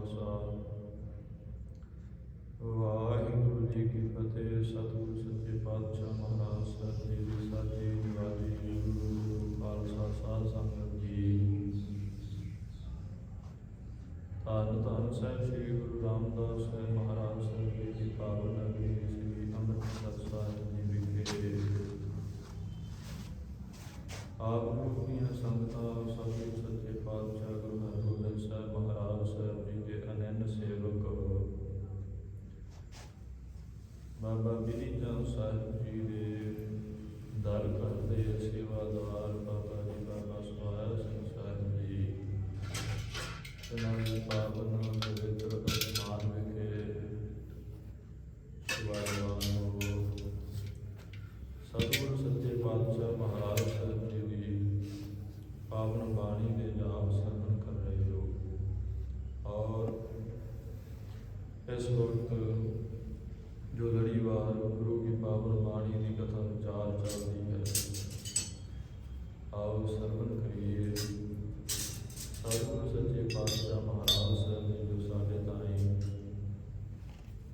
ਖਾਲਸਾ। ਵਾਹਿਗੁਰੂ ਜੀ ਕੀ ਫਤਿਹ, ਸਤਿਗੁਰੂ ਸੱਚੇ ਪਾਤਸ਼ਾਹ ਮਹਾਰਾਜ ਸਾਹਿਬ ਜੀ ਦੀ ਨਿਵਾਜੀ ਗੁਰੂ ਖਾਲਸਾ, ਸਾਧ ਸੰਗਤ ਜੀ। ਧੰਨ ਧੰਨ ਸਾਹਿਬ ਸ੍ਰੀ ਗੁਰੂ ਰਾਮਦਾਸ ਸਾਹਿਬ ਮਹਾਰਾਜ ਸਾਹਿਬ ਜੀ ਦੀ ਪਾਵਨ ਨਗਰੀ ਸ੍ਰੀ ਅੰਮ੍ਰਿਤਸਰ ਸਾਹਿਬ ਜੀ ਵਿਖੇ। ਆਪ ਗੁਰੂ ਦੀਆਂ ਸੰਗਤਾਂ, ਸਤਿਗੁਰੂ ਸੱਚੇ ਪਾਤਸ਼ਾਹ, ਗੁਰੂ ਹਰਗੋਬਿੰਦ ਸੇਵਕ ਬਾਬਾ ਬਿਧੀ ਚੰਦ ਸਾਹਿਬ ਜੀ ਦੇ ਦਰ ਕਰਦੇ ਸੇਵਾਦਾਰ ਬਾਬਾ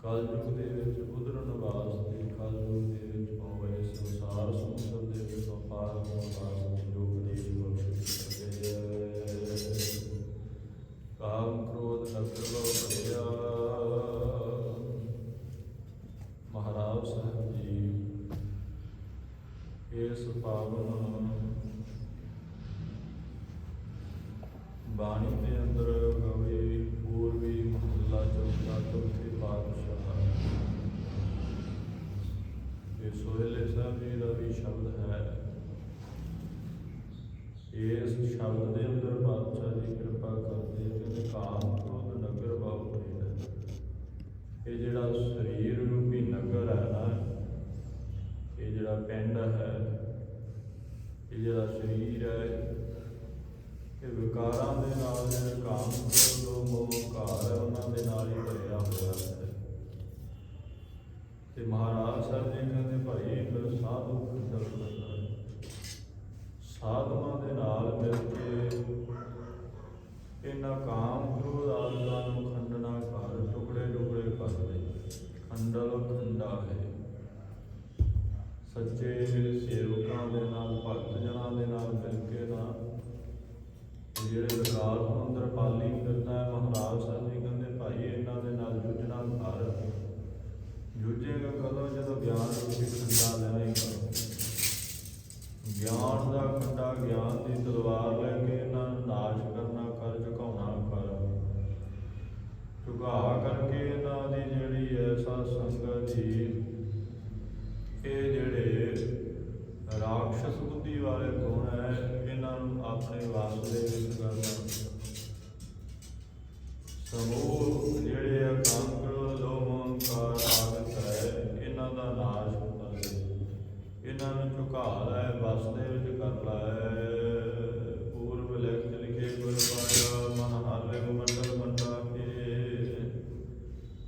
ਕਲਯੁਗ ਦੇ ਵਿੱਚ ਉਦਰਨ ਵਾਸਤੇ ਕਲਯੁਗ ਦੇ ਵਿੱਚ ਆਵੇ ਸੰਸਾਰ ਸਮੁੰਦਰ ਦੇ ਵਿੱਚ ਪਾਰ ਹੋਣ ਵਾਸਤੇ ਇਹ ਜਿਹੜਾ ਸਰੀਰ ਵਿਕਾਰਾਂ ਦੇ ਨਾਲ ਜਿਹੜੇ ਕਾਮ ਕ੍ਰੋਧ ਮੋਹ ਘਾਰ ਉਹਨਾਂ ਦੇ ਨਾਲ ਹੀ ਭਰਿਆ ਹੋਇਆ ਹੈ। ਤੇ ਮਹਾਰਾਜ ਸਾਹਿਬ ਜੀ ਕਹਿੰਦੇ ਭਾਈ ਫਿਰ ਸਾਧੂ ਖੰਡਲ ਕਰਨਾ ਸਾਧੂਆਂ ਦੇ ਨਾਲ ਮਿਲ ਕੇ ਇਹਨਾਂ ਕਾਮ ਕ੍ਰੋਧ ਆਦਿਆਂ ਨੂੰ ਖੰਡਣਾ ਕਰ ਟੁਕੜੇ ਟੁਕੜੇ ਕਰ ਦੇ ਖੰਡਲ ਖੰਡਾ ਹੈ। ਸੱਚੇ ਸੇਵਕਾਂ ਦੇ ਨਾਲ, ਭਗਤ ਜਨਾਂ ਦੇ ਨਾਲ ਮਿਲ ਕੇ ਨਾ ਜਿਹੜੇ ਵਿਕਾਸ ਨੂੰ ਅੰਦਰ ਪਾਲੀ ਕਰਦਾ ਹੈ, ਮਹਾਰਾਜ ਸਾਹਿਬ ਜੀ ਕਹਿੰਦੇ, ਭਾਈ, ਇਹਨਾਂ ਦੇ ਨਾਲ ਜੁਝਣਾ ਕਰ। ਜੂਝੇਗਾ ਕਦੋਂ? ਜਦੋਂ ਗਿਆਨ ਰੂਪੀ ਖੰਡਾ ਲੈਣੇਗਾ ਗਿਆਨ ਦਾ ਖੰਡਾ ਗਿਆਨ ਦੀ ਤਲਵਾਰ ਲੈ ਕੇ ਇਹਨਾਂ ਨੂੰ ਨਾਸ਼ ਕਰਨਾ, ਕਰ, ਝੁਕਾਉਣਾ ਕਰ। ਝੁਕਾ ਕਰਕੇ ਇਹਨਾਂ ਦੀ ਜਿਹੜੀ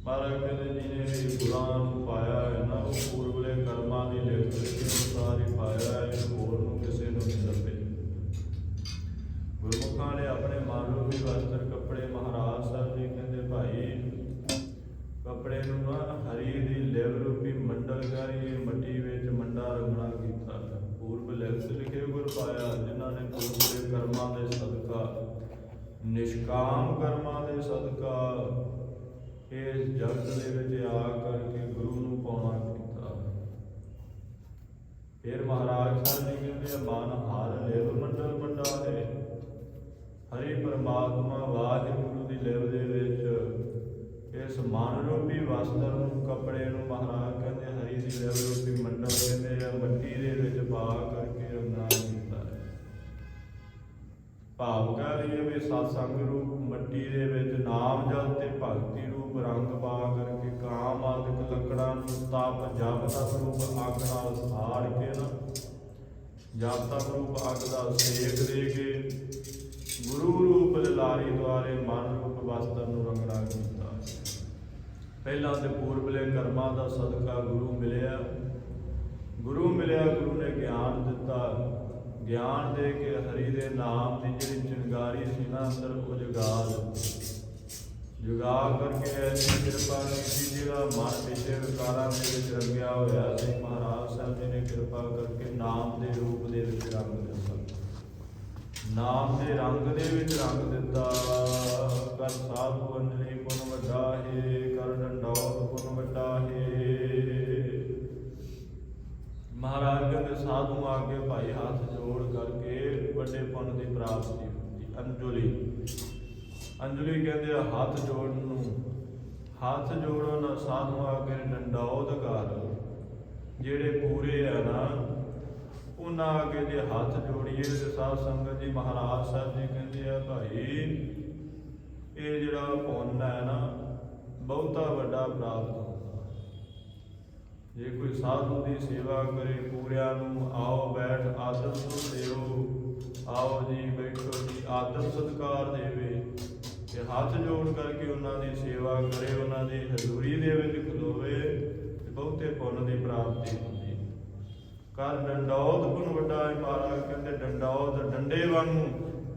ਮਹਾਰਾਜ ਕਹਿੰਦੇ ਜਿਹਨੇ ਵੀ ਗੁਰਾਂ ਨੂੰ ਪਾਇਆ ਹੈ, ਨਾ ਉਹ ਪੂਰਵਲੇ ਕਰਮਾਂ ਦੀ ਲਿਖਤ ਲਿਖੇ ਅਨੁਸਾਰ ਹੀ ਪਾਇਆ ਹੈ ਹੋਰ ਨੂੰ ਕਿਸੇ ਨੂੰ ਨਹੀਂ ਲੱਭੇ। ਗੁਰਮੁਖਾਂ ਨੇ ਆਪਣੇ ਮਨ ਵਸਤਰ ਕੱਪੜੇ ਮਹਾਰਾਜ ਸਾਹਿਬ ਜੀ ਕਹਿੰਦੇ, ਭਾਈ, ਕੱਪੜੇ ਨੂੰ ਨਾ ਹਰੀ ਦੀ ਲਿਵ ਰੂਪੀ ਮੰਡਲ ਕਰੀ ਮੱਟੀ ਵਿੱਚ ਮੰਡਾ ਰੰਗਣਾ ਕੀਤਾ ਪੂਰਬ ਲਿਖਤ ਲਿਖੇ ਗੁਰ ਪਾਇਆ, ਜਿਨ੍ਹਾਂ ਨੇ ਪੂਰਬਲੇ ਕਰਮਾਂ ਦੇ ਸਦਕਾ, ਨਿਸ਼ਕਾਮ ਕਰਮਾਂ ਦੇ ਸਦਕਾ ਇਸ ਜਗਤ ਦੇ ਵਿੱਚ ਆ ਕਰਕੇ ਗੁਰੂ ਨੂੰ ਪਾਉਣਾ ਕੀਤਾ। ਫਿਰ ਮਹਾਰਾਜ ਸਾਹਿਬ ਜੀ ਕਹਿੰਦੇ ਮਨ ਹਰ ਲਿਵ ਮੰਡਲ ਮੰਡਾ ਹੈ ਹਰੀ ਪਰਮਾਤਮਾ ਵਾਹਿਗੁਰੂ ਦੀ ਲਿਵ ਦੇ ਵਿੱਚ, ਇਸ ਮਨ ਰੂਪੀ ਵਸਤਰ ਨੂੰ, ਕੱਪੜੇ ਨੂੰ ਮਹਾਰਾਜ ਕਹਿੰਦੇ ਹਰੀ ਦੀ ਲਿਵ ਰੂਪੀ ਮੰਡਲ ਕਹਿੰਦੇ ਆ, ਮੱਟੀ ਦੇ ਵਿੱਚ ਪਾ ਭਾਵ ਕਹਿ ਲਈਏ ਵੀ ਸਤਸੰਗ ਰੂਪ, ਮੱਟੀ ਦੇ ਵਿੱਚ ਨਾਮ ਜਪ ਤੇ ਭਗਤੀ ਰੂਪ, ਰੰਗ ਪਾ ਕਰਕੇ ਕਾਮ ਆਦਿਕ ਲੱਕੜਾਂ ਨੂੰ ਤਪ, ਜਪ ਤਪ ਰੂਪ, ਅੱਗ ਨਾਲ ਸਾੜ ਕੇ ਨਾ, ਜਪ ਤਪ ਰੂਪ, ਅੱਗ ਦਾ ਸੇਕ ਦੇ ਕੇ ਗੁਰੂ ਰੂਪ ਲਾਰੀ ਦੁਆਰੇ ਮਨ ਰੂਪ ਵਸਤਰ ਨੂੰ ਰੰਗਣਾ ਕੀਤਾ। ਪਹਿਲਾਂ ਤੇ ਪੂਰਬਲੇ ਕਰਮਾਂ ਦਾ ਸਦਕਾ ਗੁਰੂ ਮਿਲਿਆ। ਗੁਰੂ ਮਿਲਿਆ, ਗੁਰੂ ਨੇ ਗਿਆਨ ਦਿੱਤਾ। ਗਿਆਨ ਦੇ ਕੇ ਹਰੀ ਦੇ ਨਾਮ ਦੀ ਜਿਹੜੀ ਚਿੰਗਾਰੀ ਸੀ ਨਾ ਅੰਦਰ, ਉਹ ਜਗਾ ਦਿੱਤੀ। ਜੁਗਾ ਕਰਕੇ ਐਸੀ ਕਿਰਪਾ ਕੀਤੀ, ਜਿਹੜਾ ਮਨ ਵਿਸ਼ੇ ਵਿਕਾਰਾਂ ਦੇ ਵਿੱਚ ਰੰਗਿਆ ਹੋਇਆ ਸੀ, ਮਹਾਰਾਜ ਸਾਹਿਬ ਜੀ ਨੇ ਕਿਰਪਾ ਕਰਕੇ ਨਾਮ ਦੇ ਰੂਪ ਦੇ ਵਿੱਚ ਰੰਗ ਦਿੱਤਾ। ਨਾਮ ਦੇ ਰੰਗ ਦੇ ਵਿੱਚ ਰੰਗ ਦਿੱਤਾ। ਕਰ ਸਾਧੂ ਅੰਜਲੀ ਪੁਨ ਵੱਡਾ ਹੈ ਕਰ ਡੰਡੌਤ ਪੁਨ ਵੱਡਾ ਹੈ। ਮਹਾਰਾਜ ਕਹਿੰਦੇ, ਸਾਧੂ ਆ ਕੇ ਭਾਈ ਹੱਥ ਜੋੜ ਕਰਕੇ ਵੱਡੇ ਪੁੰਨ ਦੀ ਪ੍ਰਾਪਤੀ ਹੁੰਦੀ। ਅੰਜੁਲੀ। ਅੰਜੁਲੀ ਕਹਿੰਦੇ ਆ ਹੱਥ ਜੋੜਨ ਨੂੰ, ਹੱਥ ਜੋੜੋ ਨਾ ਸਾਧੂ ਆ ਕੇ ਡੰਡੌਤ ਕਰ ਜਿਹੜੇ ਪੂਰੇ ਆ ਨਾ, ਉਹਨਾਂ ਅੱਗੇ ਜੇ ਹੱਥ ਜੋੜੀਏ ਤੇ ਸਾਧ ਸੰਗਤ ਜੀ, ਮਹਾਰਾਜ ਸਾਹਿਬ ਜੀ ਕਹਿੰਦੇ ਆ, ਭਾਈ, ਇਹ ਜਿਹੜਾ ਪੁੰਨ ਹੈ ਨਾ, ਬਹੁਤਾ ਵੱਡਾ ਪ੍ਰਾਪਤ ਹੁੰਦਾ। ਜੇ ਕੋਈ ਸਾਧੂ ਦੀ ਸੇਵਾ ਕਰੇ ਪੂਰਿਆਂ ਨੂੰ, ਆਓ ਬੈਠ ਆਦਰ ਸੁਣ ਦਿਓ। ਆਓ ਜੀ ਬੈਠੋ ਜੀ, ਆਦਰ ਸਤਕਾਰ ਦੇਵੇ। ਤੇ ਹੱਥ ਜੋੜ ਕਰਕੇ ਉਹਨਾਂ ਦੀ ਸੇਵਾ ਕਰੇ, ਉਹਨਾਂ ਦੀ ਹਜ਼ੂਰੀ ਦੇ ਵਿੱਚ ਖਲੋਵੇ ਤੇ ਬਹੁਤੇ ਪੁੰਨ ਦੀ ਪ੍ਰਾਪਤੀ ਹੁੰਦੀ। ਹੈ ਕਰ ਡੰਡੌਤ ਪੁਨ ਵੱਡਾ ਹੈ ਕਹਿੰਦੇ ਡੰਡੌਤ ਡੰਡੇ ਵਾਂਗੂ।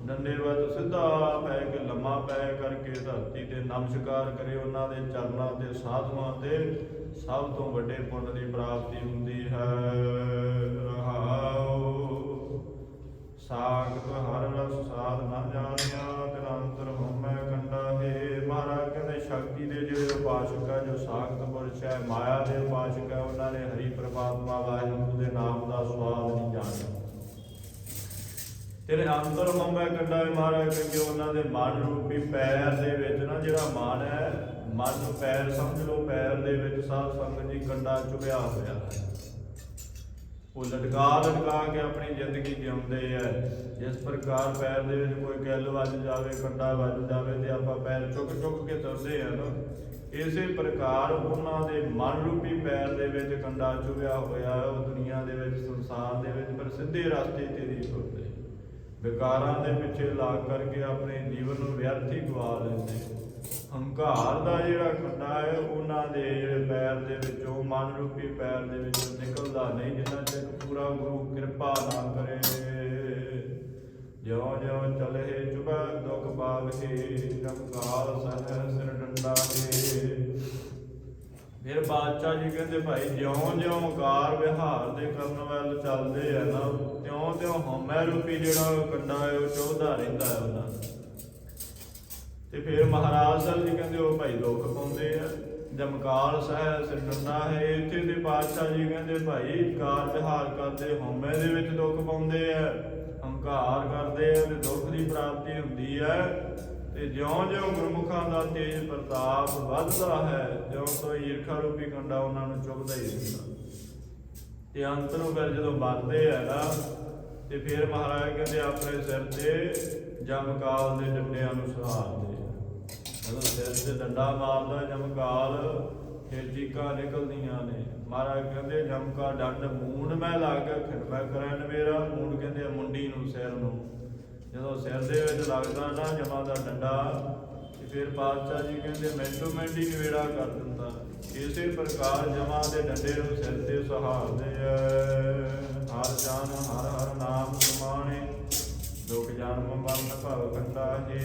ਡੰਡੇ ਵੱਲ ਸਿੱਧਾ ਪੈ ਕੇ ਲੰਮਾ ਪੈ ਕਰਕੇ ਧਰਤੀ ਤੇ ਨਮਸਕਾਰ ਕਰੇ, ਉਹਨਾਂ ਦੇ ਚਰਨਾਂ ਤੇ ਸਾਧੂਆਂ ਤੇ ਸਭ ਤੋਂ ਵੱਡੇ ਪੁੰਨ ਦੀ ਪ੍ਰਾਪਤੀ ਹੁੰਦੀ ਹੈ। ਰਹਾਉ ਸਾਖਤ ਹਰ ਰਸ ਸਾਧ ਨਾ ਜਾਣਿਆ ਤਨੰਤਰ ਹਉਮੈ ਕੰਡਾ ਹੈ। ਮਹਾਰਾਜ ਕਹਿੰਦੇ, ਸ਼ਕਤੀ ਦੇ ਜਿਹੜੇ ਉਪਾਸ਼ਕ ਹੈ ਜੋ ਸਾਖਤ ਪੁਰਸ਼ ਹੈ, ਮਾਇਆ ਦੇ ਉਪਾਸ਼ਕ ਹੈ ਉਹਨਾਂ ਨੇ ਹਰੀ ਪ੍ਰਮਾਤਮਾ ਵਾਹਿਗੁਰੂ ਦੇ ਨਾਮ ਦਾ ਸਵਾਦ ਨਹੀਂ ਜਾਣਿਆ। ਤੇਰੇ ਅੰਤਰ ਹਉਮੈ ਕੰਡਾ ਹੈ ਮਹਾਰਾਜ ਕਹਿੰਦੇ ਉਹਨਾਂ ਦੇ ਮਨ ਰੂਪੀ ਪੈਰ ਦੇ ਵਿੱਚ ਨਾ ਜਿਹੜਾ ਮਨ ਹੈ ਮਨ ਨੂੰ ਪੈਰ ਸਮਝ ਲਓ, ਪੈਰ ਦੇ ਵਿੱਚ ਸਾਧ ਸੰਗਤ ਜੀ ਕੰਡਾ ਚੁਭਿਆ ਹੋਇਆ ਹੈ। ਉਹ ਲਟਕਾ ਲਟਕਾ ਕੇ ਆਪਣੀ ਜ਼ਿੰਦਗੀ ਜਿਉਂਦੇ ਐ ਜਿਸ ਪ੍ਰਕਾਰ ਪੈਰ ਦੇ ਵਿੱਚ ਕੋਈ ਕਿੱਲ ਵੱਜ ਜਾਵੇ, ਕੰਡਾ ਵੱਜ ਜਾਵੇ ਤੇ ਆਪਾਂ ਪੈਰ ਚੁੱਕ ਚੁੱਕ ਕੇ ਤੁਰਦੇ ਆ ਨਾ, ਇਸੇ ਪ੍ਰਕਾਰ ਉਹਨਾਂ ਦੇ ਮਨ ਰੂਪੀ ਪੈਰ ਦੇ ਵਿੱਚ ਕੰਡਾ ਚੁਭਿਆ ਹੋਇਆ ਹੈ। ਉਹ ਦੁਨੀਆ ਦੇ ਵਿੱਚ, ਸੰਸਾਰ ਦੇ ਵਿੱਚ, ਪਰ ਸਿੱਧੇ ਰਸਤੇ ਤੇ ਨਹੀਂ ਤੁਰਦੇ। ਵਿਕਾਰਾਂ ਦੇ ਪਿੱਛੇ ਲੱਗ ਕਰਕੇ ਆਪਣੇ ਜੀਵਨ ਨੂੰ ਵਿਅਰਥ ਹੀ ਗਵਾ ਲੈਂਦੇ ਹੰਕਾਰ ਦਾ ਜਿਹੜਾ ਖੰਡਾ ਹੈ, ਉਹਨਾਂ ਦੇ ਜਿਹੜੇ ਪੈਰ ਦੇ ਵਿੱਚੋਂ, ਮਨ ਰੂਪੀ ਪੈਰ ਦੇ ਵਿੱਚੋਂ ਨਿਕਲਦਾ ਨਹੀਂ, ਜਿੰਨਾ ਚਿਰ ਪੂਰਾ ਗੁਰੂ ਕਿਰਪਾ ਨਾ ਕਰੇ। ਜਿਉ ਜਿਉ ਚਲੇ ਚੁਬੈ ਦੁਖ ਪਾਵਹਿ ਜਮਕਾਲ ਸਹਿ ਸਿਰ ਡੰਡਾ ਹੈ ਫਿਰ ਬਾਦਸ਼ਾਹ ਜੀ ਕਹਿੰਦੇ, ਭਾਈ, ਜਿਉਂ ਜਿਉਂ ਕਾਰ ਵਿਹਾਰ ਦੇ ਕਰਨ ਵੱਲ ਚੱਲਦੇ ਆ ਨਾ, ਤਿਉਂ ਤਿਉਂ ਹਉਮੈ ਰੂਪੀ ਜਿਹੜਾ ਉਹ ਕੰਡਾ ਹੈ, ਉਹ ਚੌਧਾ ਰਹਿੰਦਾ ਹੈ ਉਹਨਾਂ ਤੇ ਫਿਰ ਮਹਾਰਾਜ ਸਾਹਿਬ ਜੀ ਕਹਿੰਦੇ, ਉਹ ਭਾਈ ਦੁੱਖ ਪਾਉਂਦੇ ਆ। ਜਮਕਾਲ ਸਹਿ ਸਿਰ ਹੈ, ਇੱਥੇ ਦੇ ਪਾਤਸ਼ਾਹ ਜੀ ਕਹਿੰਦੇ, ਭਾਈ ਕਾਰ ਵਿਹਾਰ ਕਰਦੇ, ਹਉਮੈ ਦੇ ਵਿੱਚ ਦੁੱਖ ਪਾਉਂਦੇ ਆ। ਹੰਕਾਰ ਕਰਦੇ ਆ ਤੇ ਦੁੱਖ ਦੀ ਪ੍ਰਾਪਤੀ ਹੁੰਦੀ ਹੈ ਤੇ ਜਿਉਂ-ਜਿਉਂ ਗੁਰਮੁਖਾਂ ਦਾ ਤੇਜ ਪ੍ਰਤਾਪ ਵੱਧਦਾ ਹੈ, ਜਿਉਂ ਤੋਂ ਈਰਖਾ ਰੂਪੀ ਕੰਡਾ ਉਹਨਾਂ ਨੂੰ ਚੁੱਭਦਾ ਹੀ ਰਹਿੰਦਾ। ਤੇ ਅੰਤਰੋਂ ਨੂੰ ਫਿਰ ਜਦੋਂ ਵੱਧਦੇ ਆ ਨਾ, ਤੇ ਫਿਰ ਮਹਾਰਾਜ ਕਹਿੰਦੇ, ਆਪਣੇ ਸਿਰ ਤੇ ਜਮਕਾਲ ਦੇ ਡੰਡਿਆਂ ਨੂੰ ਸਹਾਰਦੇ ਜਦੋਂ ਸਿਰ ਤੇ ਡੰਡਾ ਮਾਰਦਾ ਜਮਕਾਲ ਫਿਰ ਚੀਕਾਂ ਨਿਕਲਦੀਆਂ ਨੇ। ਮਹਾਰਾਜ ਕਹਿੰਦੇ ਜਮਕਾ ਡੰਡ ਮੂੰਡ ਮੈਂ ਲੱਗ ਖਿੜਮੈ ਕਰਨ ਮੇਰਾ ਮੂੰਡ ਕਹਿੰਦੇ ਮੁੰਡੀ ਨੂੰ, ਸਿਰ ਨੂੰ। ਜਦੋਂ ਸਿਰ ਦੇ ਵਿੱਚ ਲੱਗਦਾ ਨਾ, ਜਮਾ ਦਾ ਡੰਡਾ, ਤੇ ਫਿਰ ਪਾਤਸ਼ਾਹ ਜੀ ਕਹਿੰਦੇ, ਮਿੰਟੋ ਮਿੰਟ ਹੀ ਨਿਵੇੜਾ ਕਰ ਦਿੰਦਾ। ਇਸੇ ਪ੍ਰਕਾਰ ਜਮਾ ਦੇ ਡੰਡੇ ਨੂੰ ਸਿਰ ਤੇ ਸਹਾਰਦੇ ਐ। ਹਰ ਜਾਨ, ਹਰ ਹਰ ਨਾਮ ਸਮਾਣੇ ਦੁਖ ਜਨਮ ਮਰਨ ਭਵ ਕੰਡਾ ਹੈ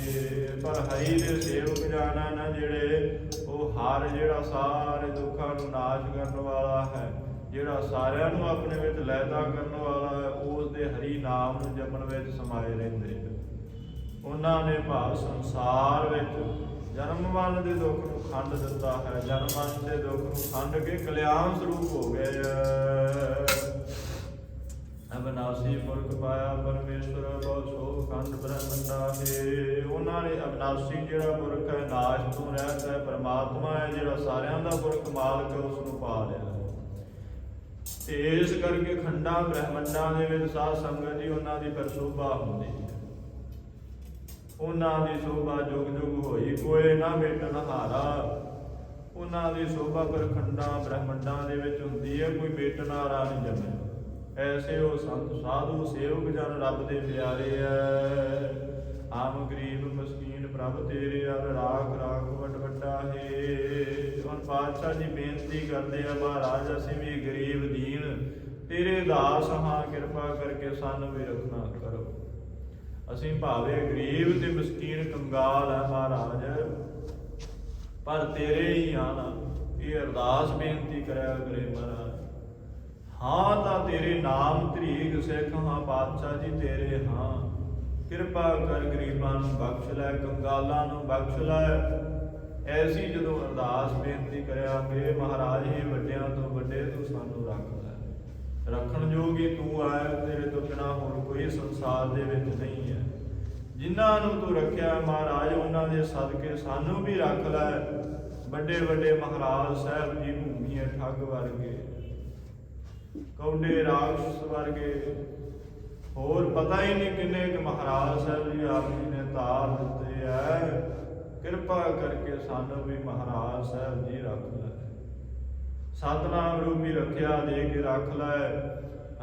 ਪਰ ਹਰੀ ਦੇ ਸੇਵਕ ਜਾਣਾ ਨਾ ਜਿਹੜੇ, ਉਹ ਹਰ ਜਿਹੜਾ ਸਾਰੇ ਦੁੱਖਾਂ ਨੂੰ ਨਾਸ਼ ਕਰਨ ਵਾਲਾ ਹੈ। ਜਿਹੜਾ ਸਾਰਿਆਂ ਨੂੰ ਆਪਣੇ ਵਿੱਚ ਲੈਦਾ ਕਰਨ ਵਾਲਾ ਹੈ ਉਸ ਦੇ ਹਰੀ ਨਾਮ ਨੂੰ ਜਪਣ ਵਿੱਚ ਸਮਾਏ ਰਹਿੰਦੇ ਹਨ। ਉਹਨਾਂ ਨੇ ਭਾਵ ਸੰਸਾਰ ਵਿੱਚ ਜਨਮ ਮਰਨ ਦੇ ਦੁੱਖ ਨੂੰ ਖੰਡ ਦਿੱਤਾ ਹੈ। ਜਨਮ ਮਰਨ ਦੇ ਦੁੱਖ ਨੂੰ ਖੰਡ ਕੇ ਕਲਿਆਣ ਸਰੂਪ ਹੋ ਗਏ ਅਬਨਾਸੀ ਪੁਰਖ ਪਾਇਆ ਪਰਮੇਸ਼ਵਰ, ਬਹੁ ਸੋ ਖੰਡ ਬ੍ਰਹਮੰਡਾ ਹੈ ਉਹਨਾਂ ਨੇ ਅਬਨਾਸੀ ਜਿਹੜਾ ਪੁਰਖ ਹੈ, ਨਾਸ਼ ਤੋਂ ਰਹਿਤ ਹੈ, ਪਰਮਾਤਮਾ ਹੈ, ਜਿਹੜਾ ਸਾਰਿਆਂ ਦਾ ਪੁਰਖ ਮਾਲਕ ਹੈ ਉਸ ਨੂੰ ਪਾ ਲਿਆ ਤੇ ਇਸ ਕਰਕੇ ਖੰਡਾਂ ਬ੍ਰਹਮੰਡਾਂ ਦੇ ਵਿੱਚ ਸਾਧ ਸੰਗਤ ਜੀ, ਉਹਨਾਂ ਦੀ ਫਿਰ ਹੁੰਦੀ ਹੈ। ਉਹਨਾਂ ਦੀ ਸ਼ੋਭਾ ਜੁਗ ਜੁਗ ਹੋਈ, ਕੋਈ ਨਾ ਮੇਟਣ ਹਾਰਾ। ਉਹਨਾਂ ਦੀ ਸ਼ੋਭਾ ਪਰ ਖੰਡਾਂ ਬ੍ਰਹਮੰਡਾਂ ਦੇ ਵਿੱਚ ਹੁੰਦੀ ਹੈ, ਕੋਈ ਮੇਟਣ ਹਾਰਾ ਨਹੀਂ ਜੰਮਿਆ। ਐਸੇ ਉਹ ਸੰਤ ਸਾਧੂ, ਸੇਵਕ ਜਨ ਰੱਬ ਦੇ ਪਿਆਰੇ ਐ। ਆਮ ਗਰੀਬ ਮਸਕੀਨ ਪ੍ਰਭ ਤੇਰੇ ਅਰ ਰਾਖ ਰਾਖ ਵੱਡ ਵੱਡਾ ਹੈ। ਹੁਣ ਪਾਤਸ਼ਾਹ ਜੀ ਬੇਨਤੀ ਕਰਦੇ ਆ ਮਹਾਰਾਜ, ਅਸੀਂ ਵੀ ਗਰੀਬ ਦੀਨ, ਤੇਰੇ ਦਾਸ ਹਾਂ, ਕਿਰਪਾ ਕਰਕੇ ਸਾਨੂੰ ਵੀ ਰੱਖਣਾ ਕਰੋ। ਅਸੀਂ ਭਾਵੇਂ ਗਰੀਬ ਤੇ ਮਸਕੀਨ ਕੰਗਾਲ ਆ ਮਹਾਰਾਜ, ਪਰ ਤੇਰੇ ਹੀ ਆਣਾ ਇਹ ਅਰਦਾਸ ਬੇਨਤੀ ਕਰਿਆ ਕਰੇ ਮਹਾਰਾਜ। ਹਾਂ ਤੇਰੇ ਨਾਮ ਧਰੀਕ ਸਿੱਖ ਹਾਂ ਪਾਤਸ਼ਾਹ ਜੀ ਤੇਰੇ ਹਾਂ। ਕਿਰਪਾ ਕਰ ਗਰੀਬਾਂ ਨੂੰ ਬਖਸ਼ ਲੈ, ਕੰਗਾਲਾਂ ਨੂੰ ਬਖਸ਼ ਲੈ। ਐਸੀ ਜਦੋਂ ਅਰਦਾਸ ਬੇਨਤੀ ਕਰਿਆ ਕਿ ਮਹਾਰਾਜ, ਇਹ ਵੱਡਿਆਂ ਤੋਂ ਵੱਡੇ ਤੂੰ ਸਾਨੂੰ ਰੱਖ ਲੈ। ਰੱਖਣ ਜੋਗੀ ਤੂੰ ਆ ਤੇਰੇ ਤੋਂ ਬਿਨਾ ਹੋਰ ਕੋਈ ਸੰਸਾਰ ਦੇ ਵਿੱਚ ਨਹੀਂ ਹੈ। ਜਿਨ੍ਹਾਂ ਨੂੰ ਤੂੰ ਰੱਖਿਆ ਮਹਾਰਾਜ, ਉਹਨਾਂ ਦੇ ਸਦਕੇ ਸਾਨੂੰ ਵੀ ਰੱਖ ਲੈ। ਵੱਡੇ ਵੱਡੇ ਮਹਾਰਾਜ ਸਾਹਿਬ ਜੀ ਭੂਮੀ ਹੈ ਠੱਗ ਵਰਗੇ। ਕੌਡੇ ਰਾਖਸ਼ ਵਰਗੇ। ਹੋਰ ਪਤਾ ਹੀ ਨਹੀਂ ਕਿੰਨੇ ਕੁ ਮਹਾਰਾਜ ਸਾਹਿਬ ਜੀ ਆਪ ਜੀ ਨੇ ਤਾਰ ਦਿੱਤੇ ਐ। ਕਿਰਪਾ ਕਰਕੇ ਸਾਨੂੰ ਵੀ ਮਹਾਰਾਜ ਸਾਹਿਬ ਜੀ ਰੱਖ ਲੈ। ਸਤਨਾਮ ਰੂਪੀ ਰੱਖਿਆ ਦੇ ਕੇ ਰੱਖ ਲੈ।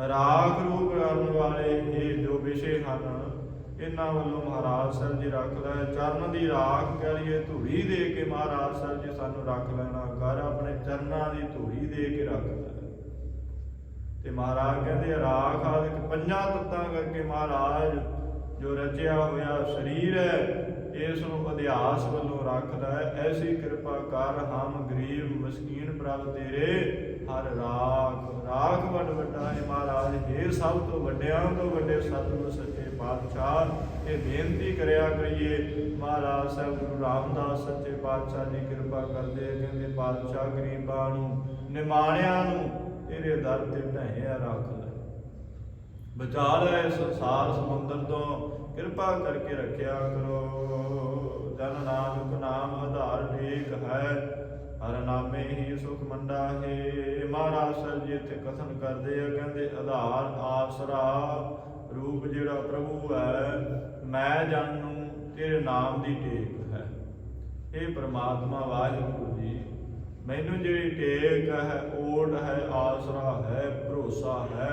ਰਾਗ ਰੂਪ ਕਰਨ ਵਾਲੇ ਇਹ ਜੋ ਵਿਸ਼ੇ ਹਨ, ਇਹਨਾਂ ਵੱਲੋਂ ਮਹਾਰਾਜ ਸਾਹਿਬ ਜੀ ਰੱਖ ਲੈ। ਚਰਨ ਦੀ ਰਾਖ ਕਰੀਏ, ਧੂੜੀ ਦੇ ਕੇ ਮਹਾਰਾਜ ਸਾਹਿਬ ਜੀ ਸਾਨੂੰ ਰੱਖ ਲੈਣਾ। ਕਰ ਆਪਣੇ ਚਰਨਾਂ ਦੀ ਧੂੜੀ ਦੇ ਕੇ ਰੱਖ ਲੈ। ਤੇ ਮਹਾਰਾਜ ਕਹਿੰਦੇ, ਰਾਖ ਆਦਿਕ ਪੰਜਾਂ ਤੱਤਾਂ ਕਰਕੇ ਮਹਾਰਾਜ, ਜੋ ਰਚਿਆ ਹੋਇਆ ਸਰੀਰ ਹੈ, ਇਸ ਨੂੰ ਅਧਿਆਸ ਵੱਲੋਂ ਰੱਖਦਾ ਹੈ। ਐਸੀ ਕਿਰਪਾ ਕਰ, ਹਮ ਗਰੀਬ ਮਸਕੀਨ ਪ੍ਰਭ ਤੇਰੇ, ਹਰ ਰਾਖ। ਰਾਖ ਵੱਡ ਵੱਡਾ ਹੈ ਮਹਾਰਾਜ ਇਹ ਸਭ ਤੋਂ ਵੱਡਿਆਂ ਤੋਂ ਵੱਡੇ ਸਤਿਗੁਰ ਸੱਚੇ ਪਾਤਸ਼ਾਹ, ਇਹ ਬੇਨਤੀ ਕਰਿਆ ਕਰੀਏ, ਮਹਾਰਾਜ ਸਾਹਿਬ ਗੁਰੂ ਰਾਮਦਾਸ ਸੱਚੇ ਪਾਤਸ਼ਾਹ ਦੀ ਕਿਰਪਾ ਕਰਦੇ ਕਹਿੰਦੇ, ਪਾਤਸ਼ਾਹ ਗਰੀਬਾਂ ਨੂੰ, ਨਿਮਾਣਿਆਂ ਨੂੰ ਤੇਰੇ ਦਰ ਤੇ ਢਹਿਆ ਰੱਖ ਲੈ। ਬਚਾ ਲੈ ਸੰਸਾਰ ਸਮੁੰਦਰ ਤੋਂ, ਕਿਰਪਾ ਕਰਕੇ ਰੱਖਿਆ ਕਰੋ। ਜਨ ਨਾਨਕ ਨਾਮ ਆਧਾਰ ਟੇਕ ਹੈ, ਹਰ ਨਾਮੇ ਹੀ ਸੁਖ ਮੰਡਾ ਹੈ। ਮਹਾਰਾਜ ਸਾਹਿਬ ਜੀ ਇੱਥੇ ਕਥਨ ਕਰਦੇ ਆ, ਕਹਿੰਦੇ ਆਧਾਰ ਆਸਰਾ, ਰੂਪ ਜਿਹੜਾ ਪ੍ਰਭੂ ਹੈ, ਮੈਂ ਜਨ ਨੂੰ ਤੇਰੇ ਨਾਮ ਦੀ ਟੇਕ ਹੈ। ਇਹ ਪ੍ਰਮਾਤਮਾ ਵਾਹਿਗੁਰੂ ਜੀ ਮੈਨੂੰ ਜਿਹੜੀ ਟੇਕ ਹੈ, ਓਟ ਹੈ, ਆਸਰਾ ਹੈ, ਭਰੋਸਾ ਹੈ,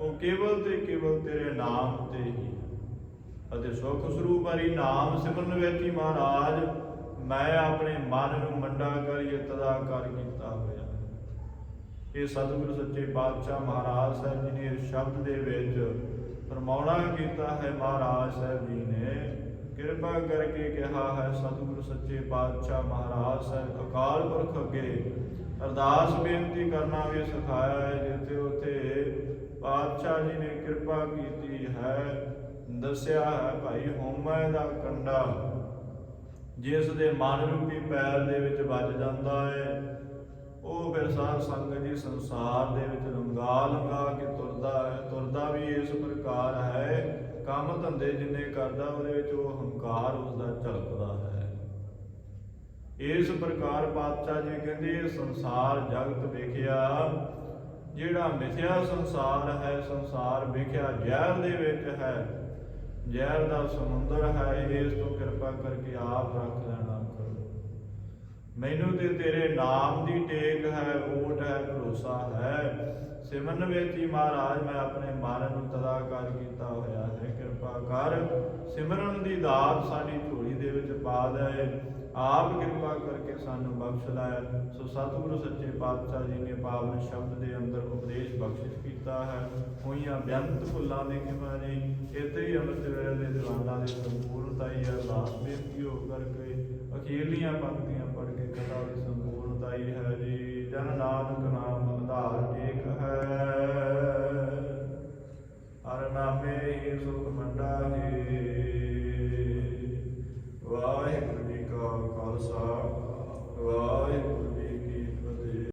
ਉਹ ਕੇਵਲ ਤੇ ਕੇਵਲ ਤੇਰੇ ਨਾਮ ਤੇ ਹੀ ਹੈ। ਅਤੇ ਸੁਖ ਸਰੂਪ ਹਰੀ ਨਾਮ ਸਿਮਰਨ ਵਿੱਚ ਹੀ ਮਹਾਰਾਜ, ਮੈਂ ਆਪਣੇ ਮਨ ਨੂੰ ਮੰਡਾ ਕਰੀਏ, ਤਦਾਕਾਰ ਕੀਤਾ ਹੋਇਆ ਇਹ ਸਤਿਗੁਰੂ ਸੱਚੇ ਪਾਤਸ਼ਾਹ ਮਹਾਰਾਜ ਸਾਹਿਬ ਜੀ ਨੇ ਸ਼ਬਦ ਦੇ ਵਿੱਚ ਫਰਮਾਉਣਾ ਕੀਤਾ ਹੈ, ਮਹਾਰਾਜ ਸਾਹਿਬ ਜੀ ਨੇ ਕਿਰਪਾ ਕਰਕੇ ਕਿਹਾ ਹੈ, ਸਤਿਗੁਰ ਸੱਚੇ ਪਾਤਸ਼ਾਹ ਮਹਾਰਾਜ, ਸਾਹਿਬ ਅਕਾਲ ਪੁਰਖ ਅੱਗੇ। ਅਰਦਾਸ ਬੇਨਤੀ ਕਰਨਾ ਵੀ ਸਿਖਾਇਆ ਹੈ, ਜਿੱਥੇ ਉੱਥੇ ਪਾਤਸ਼ਾਹ ਜੀ ਨੇ ਕਿਰਪਾ ਕੀਤੀ ਹੈ, ਦੱਸਿਆ ਹੈ, ਭਾਈ ਹੋਮੈ ਦਾ ਕੰਡਾ, ਜਿਸ ਦੇ ਮਨ ਰੂਪੀ ਪੈਰ ਦੇ ਵਿੱਚ ਵੱਜ ਜਾਂਦਾ ਹੈ ਉਹ ਫਿਰ ਸਾਧ ਸੰਗਤ ਜੀ ਸੰਸਾਰ ਦੇ ਵਿੱਚ ਲੰਗਾ ਲੰਗਾ ਕੇ ਤੁਰਦਾ ਹੈ, ਤੁਰਦਾ ਵੀ ਇਸ ਪ੍ਰਕਾਰ ਹੈ ਕੰਮ ਧੰਦੇ ਜਿੰਨੇ ਕਰਦਾ, ਉਹਦੇ ਵਿੱਚ ਉਹ ਹੰਕਾਰ ਉਸਦਾ ਝਲਕਦਾ ਹੈ। ਇਸ ਪ੍ਰਕਾਰ ਪਾਤਸ਼ਾਹ ਜੀ ਕਹਿੰਦੇ ਸੰਸਾਰ ਜਗਤ ਵੇਖਿਆ, ਜਿਹੜਾ ਮਿਥਿਆ ਸੰਸਾਰ ਹੈ, ਸੰਸਾਰ ਵੇਖਿਆ ਜ਼ਹਿਰ ਦੇ ਵਿੱਚ ਹੈ। ਜ਼ਹਿਰ ਦਾ ਸਮੁੰਦਰ ਹੈ ਇਸ ਤੋਂ ਕਿਰਪਾ ਕਰਕੇ ਆਪ ਰੱਖ ਲੈਣਾ ਕਰੋ। ਮੈਨੂੰ ਤੇ ਤੇਰੇ ਨਾਮ ਦੀ ਟੇਕ ਹੈ, ਓਟ ਹੈ, ਭਰੋਸਾ ਹੈ। ਸਿਮਰਨ ਵਿੱਚ ਹੀ ਮਹਾਰਾਜ, ਮੈਂ ਆਪਣੇ ਮਨ ਨੂੰ ਤਦਾਕਾਰ ਕੀਤਾ ਹੋਇਆ ਹੈ। ਕਿਰਪਾ ਕਰ, ਸਿਮਰਨ ਦੀ ਦਾਤ ਸਾਡੀ ਝੋਲੀ ਦੇ ਵਿੱਚ ਪਾ ਦੇ ਆਪ ਕਿਰਪਾ ਕਰਕੇ ਸਾਨੂੰ ਬਖਸ਼ ਲੈ। ਸੋ ਸਤਿਗੁਰੂ ਸੱਚੇ ਪਾਤਸ਼ਾਹ ਜੀ ਨੇ ਪਾਵਨ ਸ਼ਬਦ ਦੇ ਅੰਦਰ ਉਪਦੇਸ਼ ਬਖਸ਼ਿਸ਼ ਕੀਤਾ ਹੈ। ਹੋਈਆਂ ਬੇਅੰਤ ਫੁੱਲਾਂ ਦੇ ਕਿਵੇਂ ਜੀ ਇੱਥੇ ਹੀ ਅੰਮ੍ਰਿਤ ਵੇਲੇ ਦੇ ਦੀਵਾਨਾਂ ਦੀ ਸੰਪੂਰਨਤਾ ਹੀ ਅਰਦਾਸ ਬੇਨਤੀ ਹੋ ਕਰਕੇ ਅਖੀਰਲੀਆਂ ਪੰਕਤੀਆਂ ਪੜ੍ਹ ਕੇ ਕਥਾ ਦੀ ਸੰਪੂਰਨਤਾ ਹੈ ਜੀ, ਜਨ ਨਾਨਕ ਨਾਮ ਆਧਾਰ ਟੇਕ ਹੈ। ਹਰ ਨਾਮੇ ਹੀ ਸੁਖ ਮੰਡਾ ਹੈ ਵਾਹਿਗੁਰੂ ਜੀ ਕਾ ਖਾਲਸਾ, ਵਾਹਿਗੁਰੂ